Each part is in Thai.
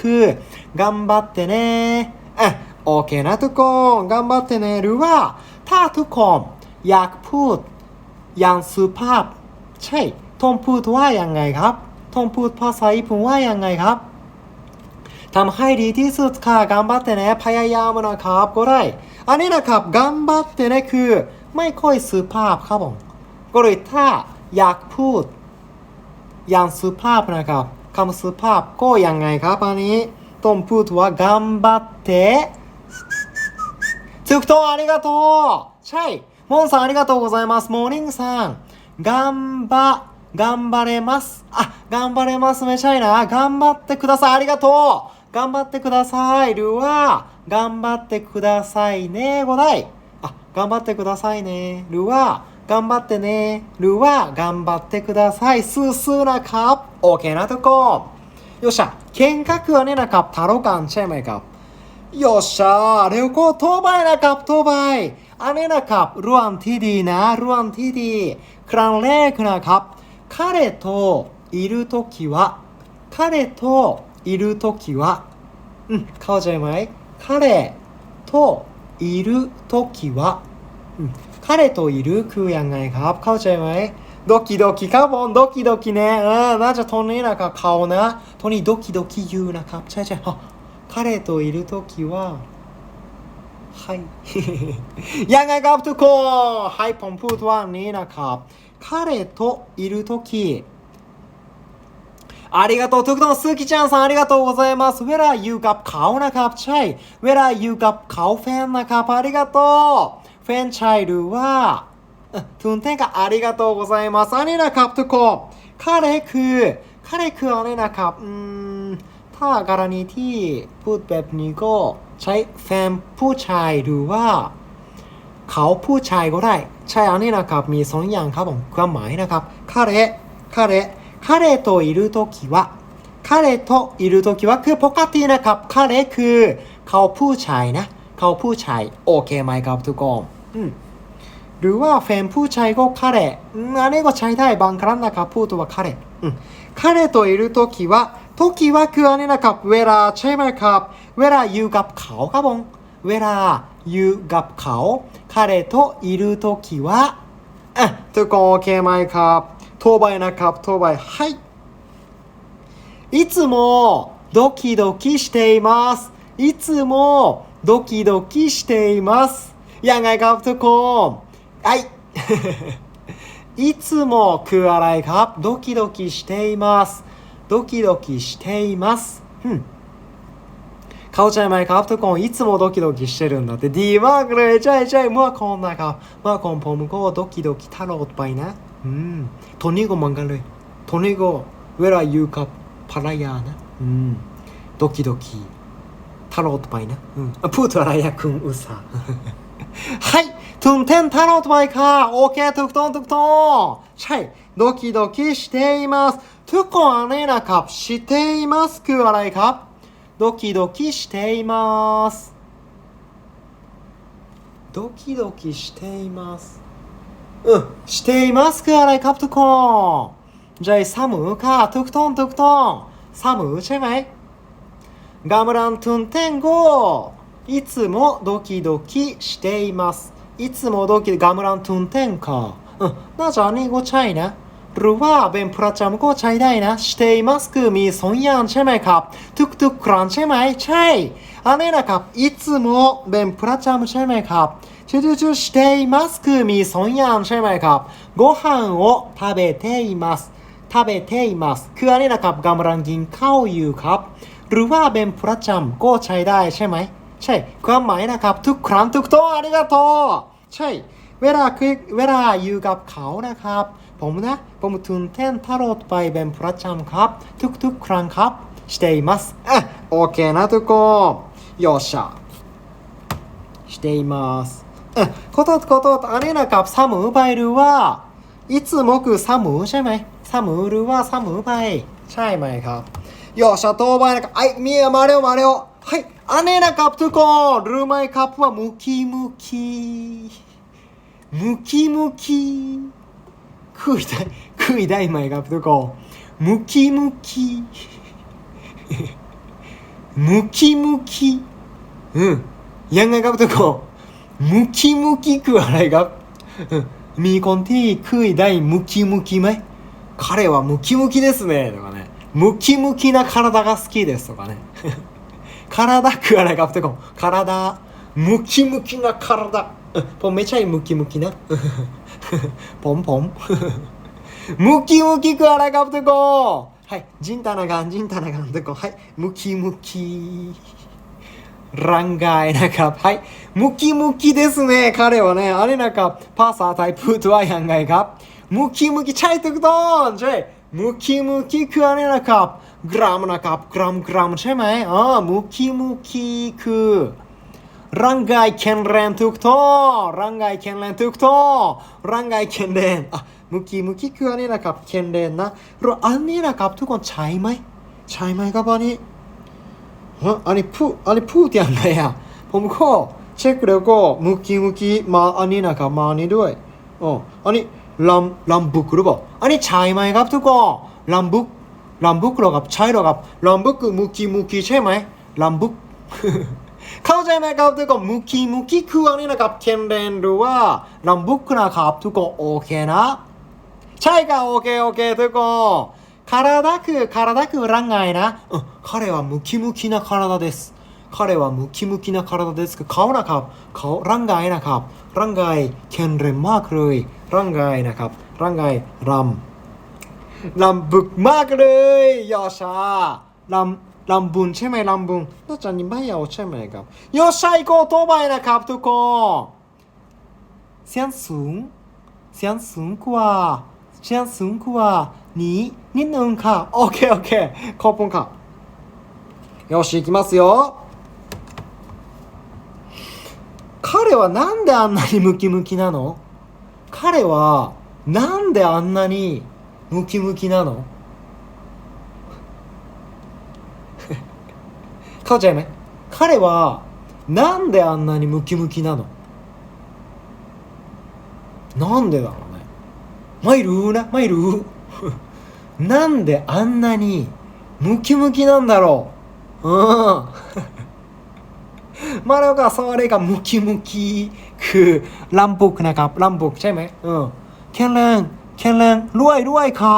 คือ頑張ってねอ่ะโอเคนะทุกคน頑張ってねหรือว่า ถ้าทุกคนอยากพูดอย่างสุภาพ ใช่ต้องพูดว่ายังไงครับต้องพูดภาษาญี่ปุ่นว่ายังไงครับทำให้ดีที่สุดค่ะ頑張ってねพยายามนะครับก็ได้ อันนี้นะครับ頑張ってねคือ ไม่ค่อยสุภาพครับผมก็เลยถ้าอยากพูด อย่างสุภาพนะครับ คำสุภาพก็ยังไงครับอันนี้ต้องพูดว่า頑張ってถูกต้องありがとうใช่มอนさんありがとうございますモーニングさん頑張頑張れますあ頑張れますไม่ใช่นะ頑張ってくださいありがとう頑張ってくださいหรือว่า頑張ってくださいねก็ได้อ่ะ頑張ってくださいねหรือว่า 頑張ってねหรือว่า頑張ってくださいสู้ๆนะครับ โอเคนะทุกคนよっしゃ喧嘩คืออันนี้นะครับทะเลาะกันใช่ไหมครับ よっしゃเร็วก็โทรไปนะครับโทรไปอันนี้นะครับเรื่องที่ดีนะเรื่องที่ดี ครั้งแรกนะครับ彼といるときは彼といるときはうんเข้าใจไหม彼といるときはうん 彼といるคือยังไงครับ เข้าใจไหมドキドキครับผมドキドキねเออน่าจะตรงนี้นะครับเขานะตรงนี้ドキドキ言うนะครับใช่ใช่ฮะ彼といるときははい ยังไงครับทุกคนให้ผมพูดว่านี้นะครับ彼といるときありがとうทุกคนสุกิちゃんさんありがとうございますเวลาอยู่กับเขานะครับ ใช่ เวลาอยู่กับเขาแฟนนะครับありがとう แฟนชายดูว่าทุนเต้นกับอาริกาโตกไซมาซานี่นะครับทุกคนค่าแรกคือค่าแรกคืออะไรนะครับอืมถ้ากรณีที่พูดแบบนี้ก็ใช้แฟนผู้ชายดูว่า เขาผู้ชายก็ได้ ใช่อันนี้นะครับ มีสองอย่างครับผมความหมายนะครับค่าเรกค่าแรกค่าแรกตัวอิรุโตคิวะค่าแรกตัวอิรุโตคิวะคือปกตินะครับค่าเรกคือ เขาผู้ชายนะ เขาผู้ชายโอเคไหมครับทุกคน อืมหรือว่าแฟนผู้ชายก็彼อืมอันนี้ก็ใช้ได้บางครั้งนะครับพูดว่า彼อืม彼といるときはときはคืออันนี้นะครับเวลาใช่ไหมครับ เวลาอยู่กับเขาครับผม เวลาอยู่กับเขา彼といるときはอ่ะทุกคนโอเคไหมครับโทรไปนะครับโทรไปはいいつもドキドキしていますいつもドキドキしています ยังไงครับทุกคนはい いつもคืออะไรครับドキドキしていますドキドキしていますうんเข้าใจไหมครับทุกคนいつもドキドキしてるんだってดีมากเลยใช่ใช่เมื่อก่อนนะครับเมื่อก่อนผมก็ドキドキตลอดไปนะอืมตัวนี้ก็เหมือนกันเลยตัวนี้ก็เวลาอยู่กับภรรยานะอืมドキドキตลอดไปนะอืมพูดอะไร はい。トゥンテンタロウトマイカー。オーケー、トゥクトントゥクトン。チャイ。ドキドキしています。トゥコアネラカップしています。クアライカドキドキしています。ドキドキしています。うん。していますクアライカップトゥコン。じゃあ、サムか。トゥクトントゥクトン。サム、チェガイ。ガムラントゥンテンゴー。いつもドキドキしていますいつもドキガムラントゥンテンかうんน่าจะอันนี้ก็ใช่นะ หรือว่าเป็นประจำก็ใช้ได้นะしていますคือมีสองอย่างใช่ไหมครับ ทุกๆครั้งใช่ไหมใช่อันนี้นะครับいつもเป็นประจำใช่ไหมครับชื่อๆしていますคือมีสองอย่างใช่ไหมครับご飯を食べています食べていますคืออันนี้นะครับกำลังกินข้าวอยู่ครับ หรือว่าเป็นประจำก็ใช้ได้ใช่ไหม ใช่ ความหมายนะครับ ทุกครั้งทุกตัวありがとうใช่ เวลาคือเวลาอยู่กับเขานะครับ ผมนะ ผมทุนเต้นตลอดไปเป็นประจำครับ ทุกๆ ครั้งครับしていますอ่ะโอเคนะทุกคนよっしゃしていますอ่ะขอโทษขอโทษอันนี้นะครับเสมอไปหรือว่ายつもคือเสมอใช่ไหมเสมอหรือว่าเสมอไป ใช่ไหมครับ よっしゃ、当番นะครับไอ้เมียมาเร็วมาเร็วはい 姉なカップトゥコルーマイカップはムキムキ。ムキムキ。クイダイ、クイダイマイカップトゥコ。ムキムキ。ムキムキ。うん。ヤンガイカップトゥコ。ムキムキクアライガップ。ミーコンティークイダイムキムキめ。彼はムキムキですね。とかね。ムキムキな体が好きですとかね。体くわらいかぶってこ体ムキムキな体ポンめちゃいムキムキな ポンポン ムキムキくわらかぶてこはい、ジンタナガン、ジンタナガンでこはい、ムキムキ。ランガイなか、はい、ムキムキですね、彼はね。あれなんか、パーサータイプとはやんがいが。ムキムキ、チャイトクドン、ジェイ。ムキムキくわれなか。 กรัมนะครับกรัมกรัมใช่ไหมอ๋อมุกีมุกีคือ ร่างกายแข็งแรงทุกท่อร่างกายแข็งแรงทุกท่อร่างกายแข็งแรงอะมุกีมุกีคืออันนี้นะครับแข็งแรงนะรอันนี้นะครับทุกคนใช่ไหมใช่ไหมครับอันนี้อันนี้พูอันนี้พูดอย่างไรอะผมก็เช็คแล้วก็มุกีมุกีมาอันนี้นะครับมาอันนี้ด้วยอ๋ออันนี้ลำลำบุกหรือเปล่าอันนี้ใช่ไหมครับทุกคนลำบุก ลำบุกหรอครับใช่หรอครับลำบุกเมื่อกี้เมื่อกี้ใช่ไหมลำบุก เข้าใจไหมครับทุกคนมุกิมุกิคืออันนี้นะครับแข็งแรงหรือว่าลำบุกนะครับทุกคนโอเคนะ ใช่ค่ะโอเคโอเคทุกคน体คือ体คือร่างกายนะうん彼はムキムキな体です彼はムキムキな体ですคือเขานะครับเขาร่างกายนะครับร่างกายแข็งแรงมากเลยร่างกายนะครับร่างกายรำ ลำบึกมากเลยยอชาลำลำบุญใช่ไหมลำบุญน่าจะนี่ไม่เอาใช่ไหมครับยอชาอีกต่อไปนะครับทุกคนเสียงสูง เสียงสูงกว่าเสียงสูงกว่านี้นิดนึงค่ะโอเคโอเคขอบคุณค่ะよし行きますよ彼はなんであんなにムキムキなの彼はなんであんなに ムキムキなの？かちゃんね彼はなんであんなにムキムキなの？なんでだろうね。マイルーな？マイルー？なんであんなにムキムキなんだろう？うん。まだかそれがムキムキくランポクなかランポクちゃいめ。うん。キャラン。 แข็งแรงแข็งแรงรวยรวยค่ะ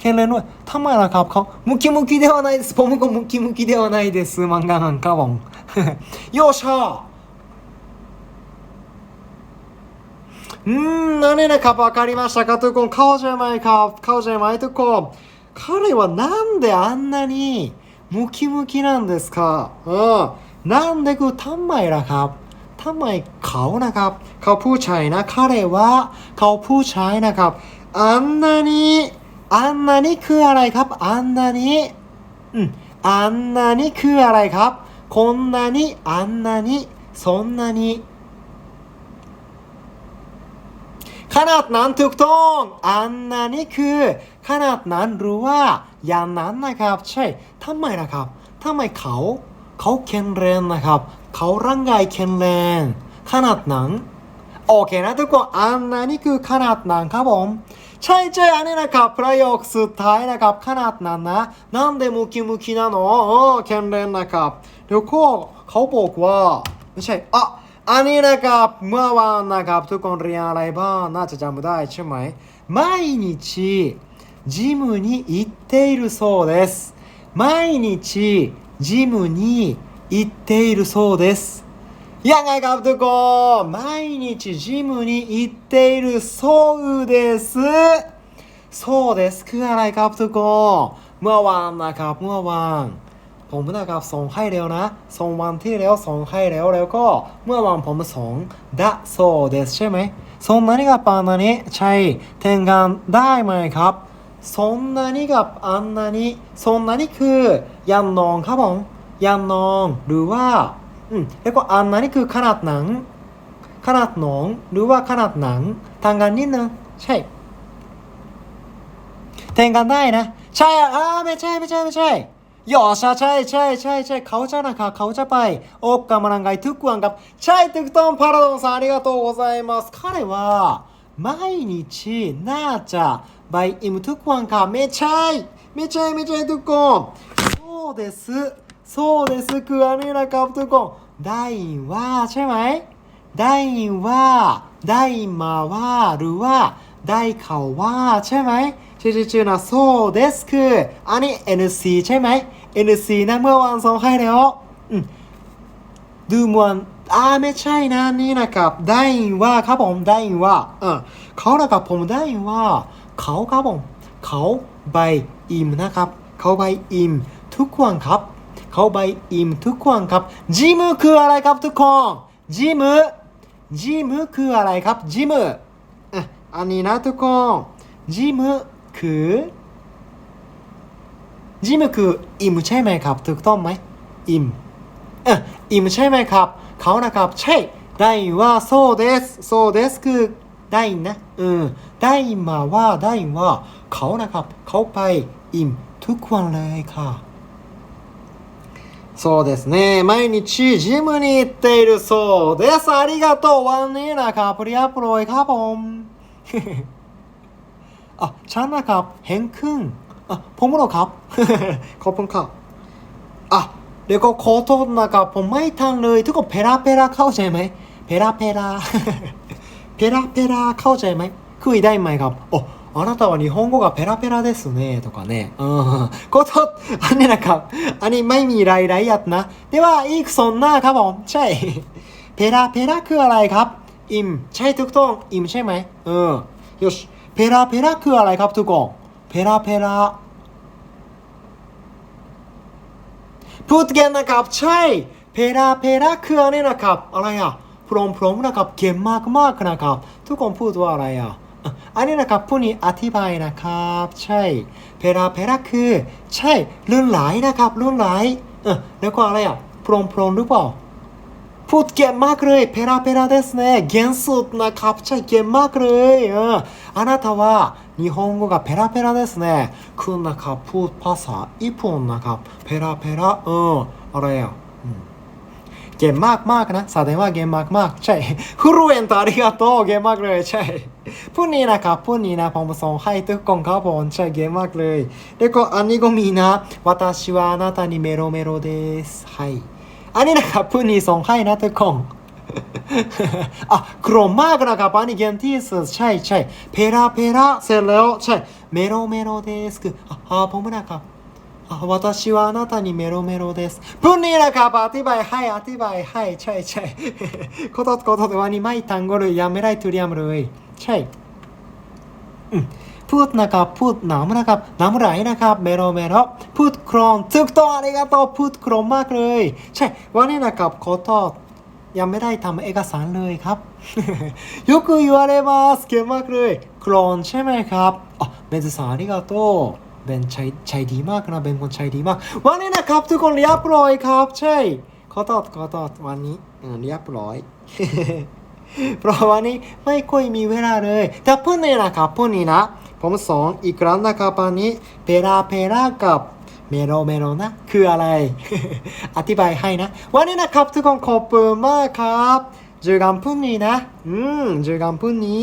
แข็งแรงรวยทำไมล่ะครับเขามุกิมุกิではないですผมก็มุกิมุกิではないですมังงะなんかผมよっしゃうーん、何นะครับわかりましたかทุกคนเข้าใจไหมครับเข้าใจไหมทุกคน彼はなんであんなにムキムキなんですかうんなんでคือทำไมล่ะครับทำไมเขานะครับ เขาผู้ชายนะ彼はเขาผู้ชายนะครับ อันนานี้อันนานี้คืออะไรครับอันนานี้อืมอันนานี้คืออะไรครับこんなにあんなにそんなに ขนาดนั้นถูกต้อง อันนั้นนี่คือ ขนาดนั้นหรือว่าอย่างนั้นนะครับ ใช่ทำไมนะครับทำไมเขา เขาแข็งแรงนะครับ เขาร่างกายแข็งแรงขนาดนั้นโอเคนะทุกคนอันนั้นนี่คือขนาดนั้นครับผม ใช่ใช่อันนี้นะครับประโยคสุดท้ายนะครับ ขนาดนั้นนะなんでムキムキなのโอ้แข็งแรงนะครับเดี๋ยวก็เขาบอกว่าไม่ใช่อ่ะ อันนี้นะครับเมื่อวานนะครับทุกคนเรียนอะไรบ้างน่าจะจำได้ใช่ไหม毎日ジムに行っているそうです毎日ジムに行っているそうです ยังไงครับทุกคน毎日ジムに行っているそうですそうですคืออะไรครับทุกคนเมื่อวานนะครับเมื่อวาน ผมนะครับส่งให้เร็วนะส่งวันที่แล้วส่งให้แล้วแล้วก็เมื่อวานผมส่งだそうですใช่ไหมそんなにกับอันนานี้ใช่แทนกันได้ไหมครับそんなにกับอันนานี้そんなにคือยันนองครับผมยันนองหรือว่า อืมแล้วก็อันนานี้คือขนาดหนัง ขนาดหนองหรือว่าขนาดหนังทางกันนิดนึงใช่แทนกันได้นะ ใช่อ่ะอ่าไม่ใช่ไม่ใช่ไม่ใช่ ยอชาใช่ใช่ใช่ใช่เขาจะนะครับเขาจะไปออกกำลังกายทุกวันครับใช่ถูกต้องพาราดอนさんありがとうございます彼は毎日น่าจะไปอิมทุกวันครับไม่ใช่ไม่ใช่ไม่ใช่ทุกคนそうです そうですสเกลือนี่นะครับทุกคนได้ว่าใช่ไหมได้ว่า ได้มาว่าได้เขาว่าใช่ไหมช่อๆนะโซเดคืออันนี้ NC ใช่ไหม NC นะเมื่อวันสองให้แล้วดูมวนอ่าไม่ใช่นะนี่นะครับ ได้ว่าครับผมได้ว่าเออเขานะครับผมได้ว่า เขาครับผม เขาใบอิมนะครับ เขาใบอิมทุกวันครับ เขาใบอิมทุกวันครับ จิมคืออะไรครับทุกคน จิม จิมคืออะไรครับ จิมอันนี้นะทุกคน จิมคือ จิมคืออิ่มใช่ไหมครับ ถูกต้องไหม อิ่มอิ่มใช่ไหมครับ เขานะครับ ใช่ได้ว่าโซเดสโซเดสคือได้นะเออได้มาว่าได้ว่าเขานะครับ เขาไปอิ่มทุกวันเลยค่ะ そうですね。毎日ジムに行っているそうです。ありがとう。ワンネーナカプリアプロイカボン。あ、チャンナカップ、ヘンクン。あ、ポムロカップ。コプンカプ。あ、レココートンナカップ、マイタンルイ。とこペラペラカオジェメ。ペラペラ。ペラペラカオジェメ。クイダイマイカップ。าเข้าใจไหมเพลาเพลา เพลาเพลาเข้าใจไหมคุยได้ไหมครับโอ้あなたは日本語がペラペラですねとかね。うん。こと、อันนี้นะครับ อันนี้ไม่มีรายละเอียดนะではอีกสองหน้าครับผมใช่ เพลาเพลาคืออะไรครับ อิมใช่ทุกต้องอิมใช่ไหมเออよしเพลาเพลาคืออะไรครับทุกคนเพลาเพลา พูดกันนะครับใช่เพลาเพลาคืออันนี้นะครับอะไรอ่ะพร้อมพร้อมนะครับเก่งมากมากๆนะครับ ทุกคนพูดว่าอะไรอ่ะ อ่ะอันนี้นะครับผู้นี้อธิบายนะครับใช่เพลาเพลาคือใช่ลื่นไหลนะครับลื่นไหลเออแล้วก็อะไรอ่ะพร้อมพร้อมหรือเปล่า พูดเก่งมากเลยเพลาเพลาですねเก่งสุดนะครับใช่เก่งมากเลยเออあなたは日本語がペラペラですねคุณนะครับพูดภาษาญี่ปุ่นนะครับเพลาเพลาเอออะไรอ่ะอืม เก่งมากมากๆนะแสดงว่าเก่งมากมากๆใช่ฟลูเอนต์ありがとうเก่งมากเลยใช่พรุ่งนี้นะครับพรุ่งนี้นะผมส่งให้ทุกคนครับผมใช่เก่งมากเลยแล้วก็อันนี้ก็มีนะ私はあなたにメロメロですはいอันนี้นะครับพรุ่งนี้ส่งให้นะทุกคน อ่ะกรมมากนะครับอันนี้เกมที่สุดใช่ใช่เพลาเพลาเสร็จแล้วใช่เมโลเมโลเดสคืออ่ะอ่ะผมนะครับอ่ะ 私はあなたにメロメロですพรุ่งนี้นะครับอธิบายให้อธิบายให้ใช่ใช่ ขอโทษขอโทษวันนี้ไม่ทันก็เลยยังไม่ได้ทุเรียนเลยใช่อืมพูดนะครับพูดน้ำนะครับน้ำไหลนะครับเมโลเมโลพูดโครนถูกต้องありがとうพูดโครนมากเลย ใช่วันนี้นะครับขอโทษ ยังไม่ได้ทำเอกสารเลยครับ よく言われますเก่งมากเลยโคลนใช่ไหมครับอ่ะเบนซ์สาริกาโต เบนใจใจดีมากนะเบนคนใจดีมาก วันนี้นะครับ ทุกคนเรียบร้อยครับ ใช่ ขอโทษขอโทษวันนี้อ่าเรียบร้อยเพราะวันนี้ไม่ค่อยมีเวลาเลย แต่พรุ่งนี้นะครับพรุ่งนี้นะ ผมสอนอีกครั้งนะครับวันนี้เพลาเพลากับเมโลเมโลนะ คืออะไร อธิบายให้นะ วันนี้นะครับทุกคนขอบคุณมากครับ10月พรุ่งนี้นะ อืม10月พรุ่งนี้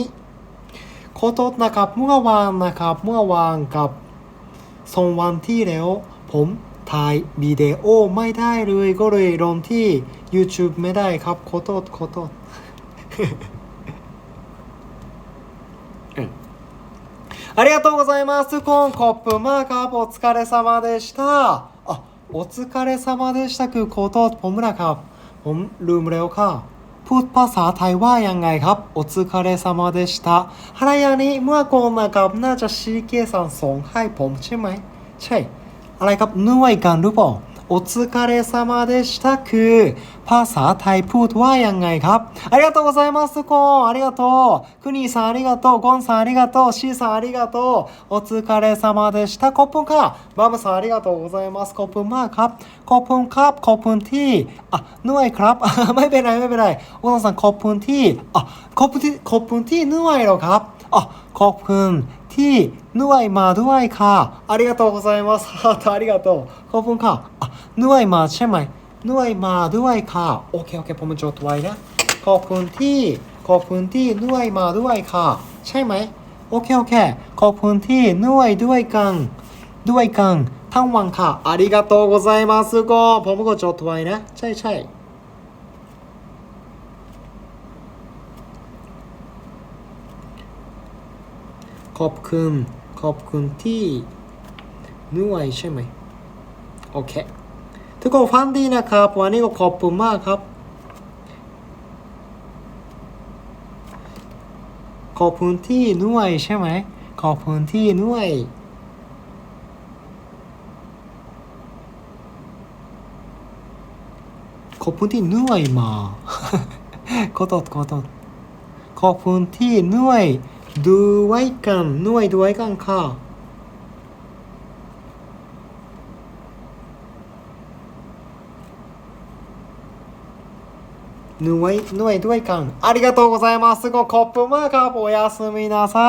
ขอโทษนะครับเมื่อวานนะครับเมื่อวานกับ สองวันที่แล้ว ผมถ่ายวิดีโอไม่ได้เลยก็เลยลงที่ YouTube ไม่ได้ครับขอโทษขอโทษ ありがとうございます。ทุกคนขอบคุณมากครับお疲れ様でしたあお疲れ様でしたคือขอโทษผมนะครับ ผมลืมแล้วค่ะ พูดภาษาไทยว่ายังไงครับお疲れ様でしたฮารายานิเมื่อโกมากับน่าจะซีเกสันส่งให้ผมใช่ไหม ใช่ อะไรครับนึกว่อีกันรหรือเปล่า お疲れ様でしたく、パーサータイプとはやんがいか？ありがとうございます、とンありがとう。クニーさんありがとう。ゴンさんありがとう。シーさんありがとう。お疲れ様でした。コップンカー。バムさんありがとうございます。コップンマーカー。コップンカรั。コップンティー。あ、ぬわいクラップ。ไม่เป็นไรไม่。おのさんコップンティー。あ、コップンティー、コップンティーぬわいろครั。あ、コップン。 ที่เหนื่อยมาด้วยค่ะありがとうございますハートありがとうขอบคุณค่ะอ่ะเหนื่อยมาใช่ไหมเหนื่อยมาด้วยค่ะโอเคโอเคผมจดไว้นะขอบคุณที่ขอบคุณที่เหนื่อยมาด้วยค่ะ ใช่ไหมโอเคโอเคขอบคุณที่เหนื่อยด้วยกันด้วยกัน ทั้งวันค่ะอาริกาโตโกไซมาสก็ผมก็จดไว้นะ ใช่ใช่ อบคุณ ขอบคุณที่เหนื่อยใช่ไหมโอเค ทุกคนฟังดีนะครับ วันนี้ก็ขอบคุณมากครับ ขอบคุณที่เหนื่อยใช่ไหม ขอบคุณที่เหนื่อยขอบคุณที่เหนื่อยมาขอโทษขอโทษขอบคุณที่เหนื่อย ด้วยกันเหนื่อยด้วยกันค่ะ เหนื่อยเหนื่อยด้วยกันありがとうございますごコップマーカーおやすみなさい